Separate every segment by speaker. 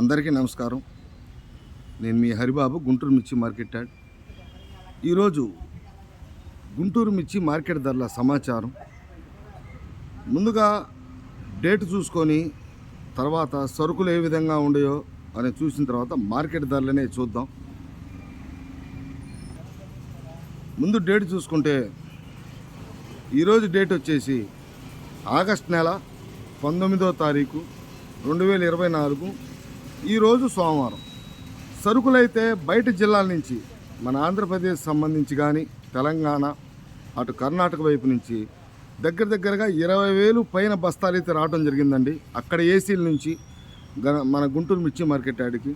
Speaker 1: అందరికీ నమస్కారం. నేను మీ హరిబాబు గుంటూరు మిర్చి మార్కెట్ యాడ్. ఈరోజు గుంటూరు మిర్చి మార్కెట్ ధరల సమాచారం. ముందుగా డేట్ చూసుకొని తర్వాత సరుకులు ఏ విధంగా ఉండయో అని చూసిన తర్వాత మార్కెట్ ధరలనే చూద్దాం. ముందు డేట్ చూసుకుంటే ఈరోజు డేట్ వచ్చేసి ఆగస్ట్ నెల పంతొమ్మిదో తారీఖు రెండు వేల ఇరవై నాలుగు ఈరోజు సోమవారం. సరుకులైతే బయట జిల్లాల నుంచి మన ఆంధ్రప్రదేశ్ సంబంధించి కానీ తెలంగాణ అటు కర్ణాటక వైపు నుంచి దగ్గర దగ్గరగా ఇరవై వేలు పైన బస్తాలు అయితే రావడం జరిగిందండి. అక్కడ ఏసీల నుంచి గ- మన గుంటూరు మిర్చి మార్కెట్ ఆడికి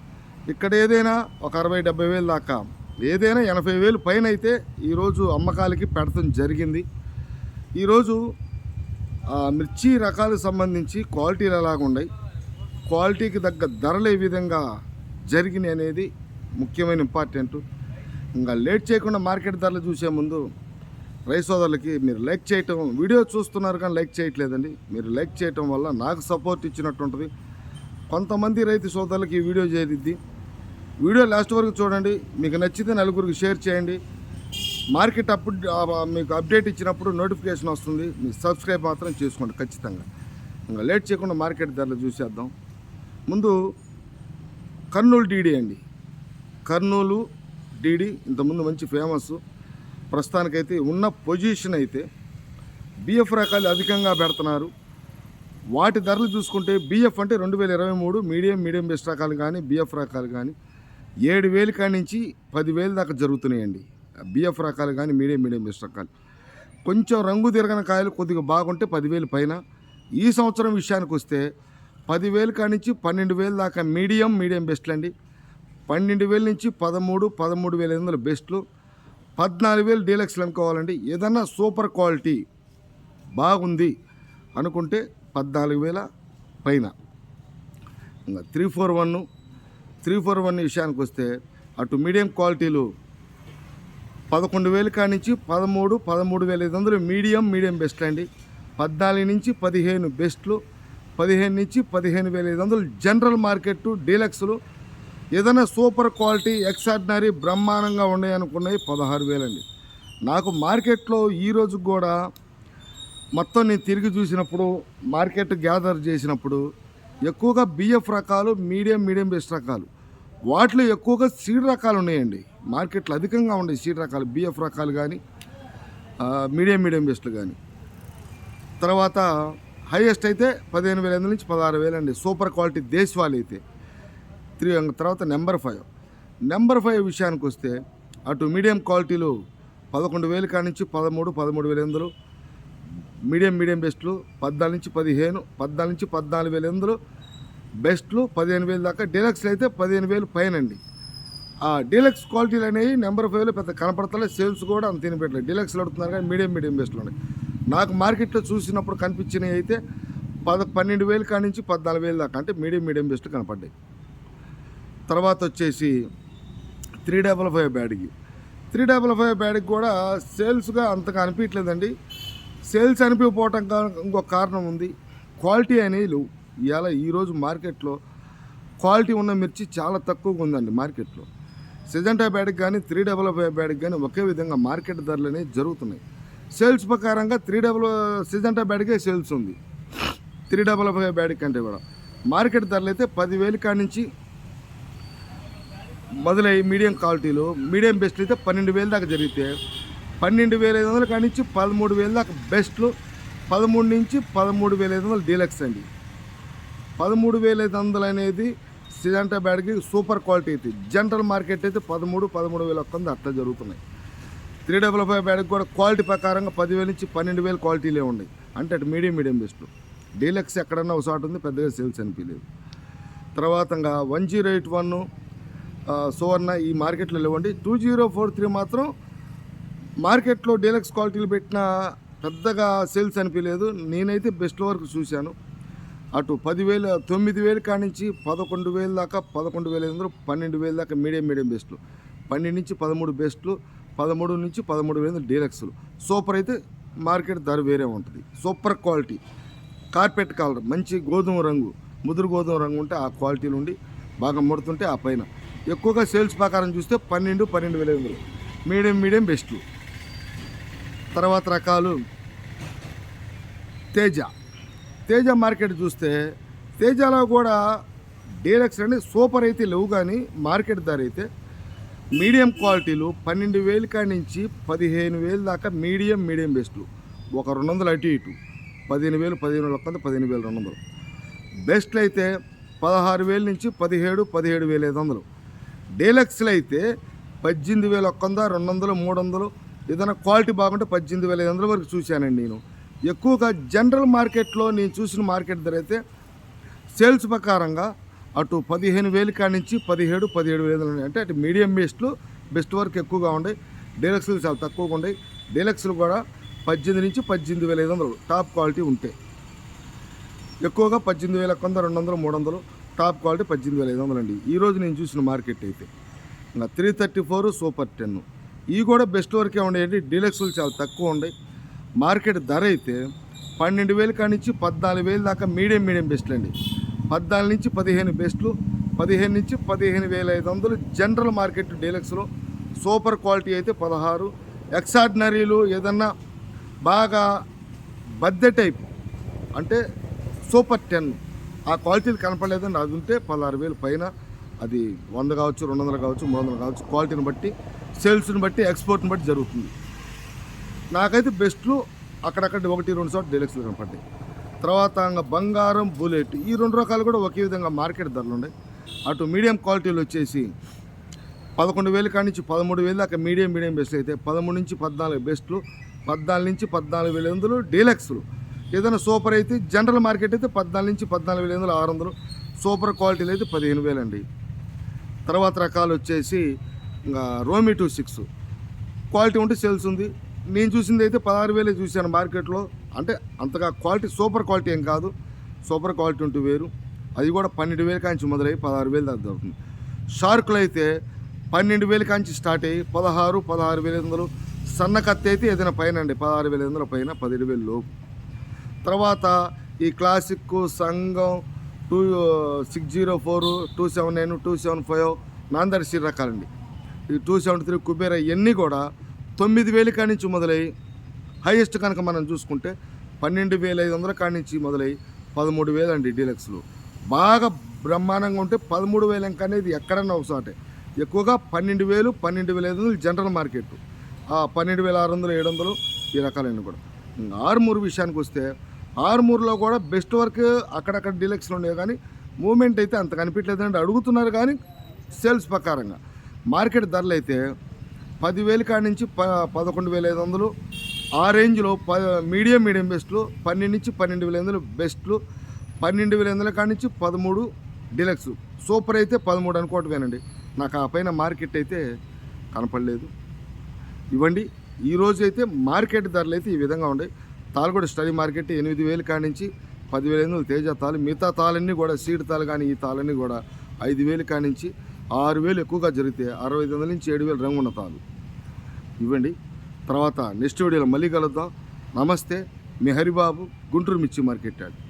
Speaker 1: ఇక్కడ ఏదైనా ఒక అరవై డెబ్బై వేలు దాకా ఏదైనా ఎనభై వేలు పైన అయితే ఈరోజు అమ్మకాలకి పెడతం జరిగింది. ఈరోజు మిర్చి రకాలకు సంబంధించి క్వాలిటీలు ఎలాగున్నాయి? క్వాలిటీకి తగ్గ ధరలు ఏ విధంగా జరిగినాయి అనేది ముఖ్యమైన ఇంపార్టెంట్. ఇంకా లేట్ చేయకుండా మార్కెట్ ధరలు చూసే ముందు రైస్ సోదరులకి మీరు లైక్ చేయటం వీడియో చూస్తున్నారు కానీ లైక్ చేయట్లేదండి. మీరు లైక్ చేయటం వల్ల నాకు సపోర్ట్ ఇచ్చినట్టు ఉంటుంది. కొంతమంది రైతు సోదరులకి ఈ వీడియో చేరిద్ది. వీడియో లాస్ట్ వరకు చూడండి. మీకు నచ్చితే నలుగురికి షేర్ చేయండి. మార్కెట్ అప్పుడు మీకు అప్డేట్ ఇచ్చినప్పుడు నోటిఫికేషన్ వస్తుంది. మీరు సబ్స్క్రైబ్ మాత్రం చేసుకోండి ఖచ్చితంగా. ఇంకా లేట్ చేయకుండా మార్కెట్ ధరలు చూసేద్దాం. ముందు కర్నూలు డీడీ అండి. కర్నూలు డీడీ ఇంతకుముందు మంచి ఫేమస్ ప్రస్తుతానికైతే ఉన్న పొజిషన్ అయితే బిఎఫ్ రకాలు అధికంగా పెడుతున్నారు. వాటి ధరలు చూసుకుంటే బిఎఫ్ అంటే రెండు వేల ఇరవై మూడు మీడియం మీడియం బెస్ట్ రకాలు కానీ బిఎఫ్ రకాలు కానీ ఏడు వేలు కాడి నుంచి పదివేలు దాకా జరుగుతున్నాయండి. బిఎఫ్ రకాలు కానీ మీడియం మీడియం బెస్ట్ రకాలు. కొంచెం రంగు తిరగని కాయలు కొద్దిగా బాగుంటే పదివేలు పైన. ఈ సంవత్సరం విషయానికి వస్తే పదివేలు కానించి నుంచి పన్నెండు వేలు దాకా మీడియం మీడియం బెస్ట్లు అండి. పన్నెండు వేల నుంచి పదమూడు పదమూడు వేల ఐదు వందల బెస్ట్లు. పద్నాలుగు వేలు డీలక్స్లు అనుకోవాలండి ఏదన్నా సూపర్ క్వాలిటీ బాగుంది అనుకుంటే పద్నాలుగు వేల పైన. ఇంకా three four one three four one విషయానికి వస్తే అటు మీడియం క్వాలిటీలు పదకొండు వేలు కానించి నుంచి పదమూడు పదమూడు వేల ఐదు వందలు మీడియం మీడియం బెస్ట్ అండి. పద్నాలుగు నుంచి పదిహేను బెస్ట్లు. పదిహేను నుంచి పదిహేను వేల ఐదు వందలు జనరల్ మార్కెట్ డీలక్స్లు ఏదైనా సూపర్ క్వాలిటీ ఎక్స్ఆర్డినరీ బ్రహ్మాండంగా ఉన్నాయి పదహారు వేలండి. నాకు మార్కెట్లో ఈ కూడా మొత్తం నేను తిరిగి చూసినప్పుడు మార్కెట్ గ్యాదర్ చేసినప్పుడు ఎక్కువగా బిఎఫ్ రకాలు మీడియం మీడియం బెస్ట్ రకాలు. వాటిలో ఎక్కువగా సీడ్ రకాలు ఉన్నాయండి. మార్కెట్లో అధికంగా ఉన్నాయి సీడ్ రకాలు బిఎఫ్ రకాలు కానీ మీడియం మీడియం బెస్ట్లు కానీ. తర్వాత హైయెస్ట్ అయితే పదిహేను వేల నుంచి పదహారు వేలు అండి. సూపర్ క్వాలిటీ దేశవాళీ అయితే. త్రీ తర్వాత నెంబర్ ఫైవ్. నెంబర్ ఫైవ్ విషయానికి వస్తే అటు మీడియం క్వాలిటీలు పదకొండు వేలు కాడి నుంచి పదమూడు పదమూడు వేల ఎనిమిదిలు. మీడియం మీడియం బెస్ట్లు పద్నాలుగు నుంచి పదిహేను పద్నాలుగు నుంచి పద్నాలుగు వేల ఎనిమిదిలు. బెస్ట్లు పదిహేను వేలు దాకా. డీలక్స్లు అయితే పదిహేను వేలు పైనండి ఆ డీలక్స్ క్వాలిటీలు అనేవి నెంబర్ ఫైవ్లో పెద్ద కనపడతలే. సేల్స్ కూడా అంత తినిపెట్టలేదు. డీలక్స్లు అడుగుతున్నారు కానీ మీడియం మీడియం బెస్ట్లు ఉన్నాయి. నాకు మార్కెట్లో చూసినప్పుడు కనిపించినవి అయితే పద పన్నెండు వేలు కాడి నుంచి పద్నాలుగు వేలు దాకా అంటే మీడియం మీడియం బెస్ట్ కనపడ్డాయి. తర్వాత వచ్చేసి త్రీ డబల్ ఫైవ్ బ్యాడ్కి. త్రీ డబల్ ఫైవ్ బ్యాడ్కి కూడా సేల్స్గా అంతగా అనిపించలేదండి సేల్స్ అనిపించకపోవటం ఇంకొక కారణం ఉంది. క్వాలిటీ అనేది లేవు. ఇవాళ ఈరోజు మార్కెట్లో క్వాలిటీ ఉన్న మిర్చి చాలా తక్కువగా ఉందండి మార్కెట్లో. సిజంటా బ్యాడ్కి కానీ త్రీ డబల్ ఫైవ్ బ్యాడ్కి కానీ ఒకే విధంగా మార్కెట్ ధరలు అనేవి జరుగుతున్నాయి. సేల్స్ ప్రకారంగా త్రీ డబల్ సిజంటా బ్యాడ్కే సేల్స్ ఉంది. త్రీ డబల్ ఫైవ్ బ్యాడ్ కంటే కూడా. మార్కెట్ ధరలు అయితే పదివేలు కాడి నుంచి మొదలై మీడియం క్వాలిటీలు మీడియం బెస్ట్లు అయితే పన్నెండు వేలు దాకా జరిగితే పన్నెండు వేల ఐదు వందల కాడి నుంచి పదమూడు వేల దాకా బెస్ట్లు పదమూడు నుంచి పదమూడు వేల ఐదు వందలు డీలక్స్ అండి. పదమూడు వేల ఐదు వందలు అనేది సిజంటా బ్యాడ్కి సూపర్ క్వాలిటీ అయితే జనరల్ మార్కెట్ అయితే పదమూడు పదమూడు వేల ఒక్క అట్లా జరుగుతున్నాయి. త్రీ డబల్ ఫైవ్ బ్యాడ్కి కూడా క్వాలిటీ ప్రకారంగా పదివేల నుంచి పన్నెండు వేలు క్వాలిటీలే ఉన్నాయి. అంటే అటు మీడియం మీడియం బెస్ట్ డీలక్స్ ఎక్కడన్నా ఒక చోట ఉంది పెద్దగా సేల్స్ అనిపించలేదు. తర్వాత ఇంకా one zero eight one Suvarna ఈ మార్కెట్లో లేవండి. టూ జీరో ఫోర్ త్రీ మాత్రం మార్కెట్లో డీలక్స్ క్వాలిటీలు పెట్టిన పెద్దగా సేల్స్ అనిపించలేదు. నేనైతే బెస్ట్ వరకు చూశాను. అటు పదివేల తొమ్మిది వేలు కానించి నుంచి పదకొండు వేలు దాకా పదకొండు వేల ఎనిమిది పన్నెండు వేలు దాకా మీడియం మీడియం బెస్ట్లు. పన్నెండు నుంచి పదమూడు బెస్ట్లు. పదమూడు నుంచి పదమూడు వేలు డీలక్స్లు. సూపర్ అయితే మార్కెట్ ధర వేరే ఉంటుంది. Super quality. కార్పెట్ కలర్ మంచి గోధుమ రంగు ముదురు గోధుమ రంగు ఉంటే ఆ క్వాలిటీ నుండి బాగా ముడుతుంటే ఆ పైన. ఎక్కువగా సేల్స్ ప్రకారం చూస్తే పన్నెండు పన్నెండు వేల ఎనిమిది వందలు. Medium medium best. తర్వాత రకాలు. తేజ. తేజ మార్కెట్ చూస్తే తేజలో కూడా డీలక్స్ అని సూపర్ అయితే లేవు కానీ మార్కెట్ ధర అయితే మీడియం క్వాలిటీలు పన్నెండు వేలు కాడి నుంచి పదిహేను వేలు దాకా మీడియం మీడియం బెస్ట్లు. ఒక రెండు వందలు అటు ఇటు. పదిహేను వేలు పదిహేను వేల ఒక్క పదిహేను వేలు రెండు వందలు. బెస్ట్లు అయితే పదహారు వేల నుంచి పదిహేడు పదిహేడు వేల ఐదు వందలు. డీలక్స్లు అయితే పద్దెనిమిది వేల ఒక్క వంద రెండు వందలు మూడు వందలు. ఏదైనా క్వాలిటీ బాగుంటే పద్దెనిమిది వేల ఐదు వందల వరకు చూశానండి నేను. ఎక్కువగా జనరల్ మార్కెట్లో నేను చూసిన మార్కెట్ ధర అయితే సేల్స్ ప్రకారంగా అటు పదిహేను వేలు కాడి నుంచి పదిహేడు పదిహేడు వేలు ఉన్నాయి. అంటే అటు మీడియం బెస్ట్లు బెస్ట్ వర్క్ ఎక్కువగా ఉన్నాయి డీలక్స్లు చాలా తక్కువగా ఉన్నాయి డీలక్స్లు కూడా పద్దెనిమిది నుంచి పద్దెనిమిది వేల ఐదు వందలు. టాప్ క్వాలిటీ ఉంటాయి ఎక్కువగా పద్దెనిమిది వేల కొంద రెండు వందలు మూడు వందలు. టాప్ క్వాలిటీ పద్దెనిమిది వేల ఐదు వందలు అండి ఈరోజు నేను చూసిన మార్కెట్ అయితే. ఇంకా three thirty four super ten. ఇవి కూడా బెస్ట్ వరకే ఉండేవి డీలక్స్లు చాలా తక్కువ ఉన్నాయి మార్కెట్ ధర అయితే పన్నెండు వేలు కాడి నుంచి పద్నాలుగు వేలు దాకా మీడియం మీడియం బెస్ట్లు అండి పద్నాలుగు నుంచి పదిహేను బెస్ట్లు పదిహేను నుంచి పదిహేను వేల ఐదు వందలు జనరల్ మార్కెట్ డీలక్స్లో సూపర్ క్వాలిటీ అయితే పదహారు. ఎక్సార్డినరీలు ఏదన్నా బాగా బద్దె టైప్ అంటే సూపర్ టెన్ ఆ క్వాలిటీలు కనపడలేదండి. అది ఉంటే పదహారు వేలు పైన అది వంద కావచ్చు రెండు వందలు కావచ్చు మూడు వందలు కావచ్చు క్వాలిటీని బట్టి సేల్స్ని బట్టి ఎక్స్పోర్ట్ని బట్టి జరుగుతుంది. నాకైతే బెస్ట్లు అక్కడక్కడ ఒకటి రెండు సార్లు డీలక్స్లు కనపడ్డాయి. తర్వాత ఇంకా బంగారం బుల్లెట్ ఈ రెండు రకాలు కూడా ఒకే విధంగా మార్కెట్ ధరలు ఉన్నాయి. అటు మీడియం క్వాలిటీలు వచ్చేసి పదకొండు వేలు కాడి నుంచి పదమూడు వేలు దాకా మీడియం మీడియం బెస్ట్లు అయితే పదమూడు నుంచి పద్నాలుగు బెస్ట్లు పద్నాలుగు నుంచి పద్నాలుగు వేల వందలు డీలక్స్లు. ఏదైనా సూపర్ అయితే జనరల్ మార్కెట్ అయితే పద్నాలుగు నుంచి పద్నాలుగు వేల వందలు ఆరు వందలు. సూపర్ క్వాలిటీలు అయితే పదిహేను వేలు అండి. తర్వాత రకాలు వచ్చేసి ఇంకా రోమి టూ సిక్స్. క్వాలిటీ ఉంటే సేల్స్ ఉంది. నేను చూసింది అయితే పదహారు వేలే చూశాను మార్కెట్లో. అంటే అంతగా క్వాలిటీ సూపర్ క్వాలిటీ ఏం కాదు. సూపర్ క్వాలిటీ ఉంటే వేరు. అది కూడా పన్నెండు వేల కాంచి మొదలై పదహారు వేలు దాకా దొరుకుతుంది షార్కులు అయితే పన్నెండు వేల కాంచి స్టార్ట్ అయ్యి పదహారు పదహారు వేల ఐదు వందలు. సన్న కత్తి అయితే ఏదైనా పైన అండి పదహారు వేల ఐదు వందల పైన పదిహేడు వేలు లోపు. తర్వాత ఈ క్లాసిక్ సంఘం two six zero four two seven nine two seven five నాందర్శి రకాలండి. ఈ టూ సెవెంటీ త్రీ కుబేర ఇవన్నీ కూడా తొమ్మిది వేలు కాడి నుంచి మొదలై హైయెస్ట్ కనుక మనం చూసుకుంటే పన్నెండు వేల ఐదు వందల కాడి నుంచి మొదలై పదమూడు వేలు అండి డీలక్స్లు. బాగా బ్రహ్మాండంగా ఉంటే పదమూడు వేలు ఇంకా అనేది ఎక్కడన్నా ఒకసారి ఎక్కువగా పన్నెండు వేలు పన్నెండు వేల ఐదు వందలు జనరల్ మార్కెట్. పన్నెండు వేల ఆరు వందలు ఏడు వందలు ఈ రకాలైన కూడా. ఆరుమూరు విషయానికి వస్తే ఆరుమూరులో కూడా బెస్ట్ వర్క్ అక్కడక్కడ డీలక్స్లు ఉన్నాయి కానీ మూమెంట్ అయితే అంత కనిపించలేదంటే అడుగుతున్నారు కానీ సేల్స్ ప్రకారంగా. మార్కెట్ ధరలు అయితే పదివేలు కాడి నుంచి ప పదకొండు వేల ఐదు వందలు. ఆ రేంజ్లో ప మీడియం మీడియం బెస్ట్లు పన్నెండు నుంచి పన్నెండు వేల ఐదు వందలు బెస్ట్లు పన్నెండు వేల ఐదు వందల కాడి నుంచి పదమూడు డిలక్స్. సూపర్ అయితే పదమూడు అనుకోవటమేనండి. నాకు ఆ పైన మార్కెట్ అయితే కనపడలేదు. ఇవ్వండి ఈరోజు అయితే మార్కెట్ ధరలు అయితే ఈ విధంగా ఉన్నాయి. తాళగూడ స్టడీ మార్కెట్ ఎనిమిది వేలు కాడి నుంచి పదివేల ఎనిమిది తేజ తాలు మిగతా తాళన్నీ కూడా సీడ్ తాలు కానీ ఈ తాళన్నీ కూడా ఐదు వేలు కాడి నుంచి ఆరు వేలు ఎక్కువగా జరిగితే అరవై ఐదు వందల నుంచి ఏడు వేలు రంగు ఉన్నతాలు. ఇవ్వండి. తర్వాత నెక్స్ట్ వీడియోలో మళ్ళీ కలుద్దాం. నమస్తే. మీ హరిబాబు గుంటూరు మిర్చి మార్కెట్ యార్డ్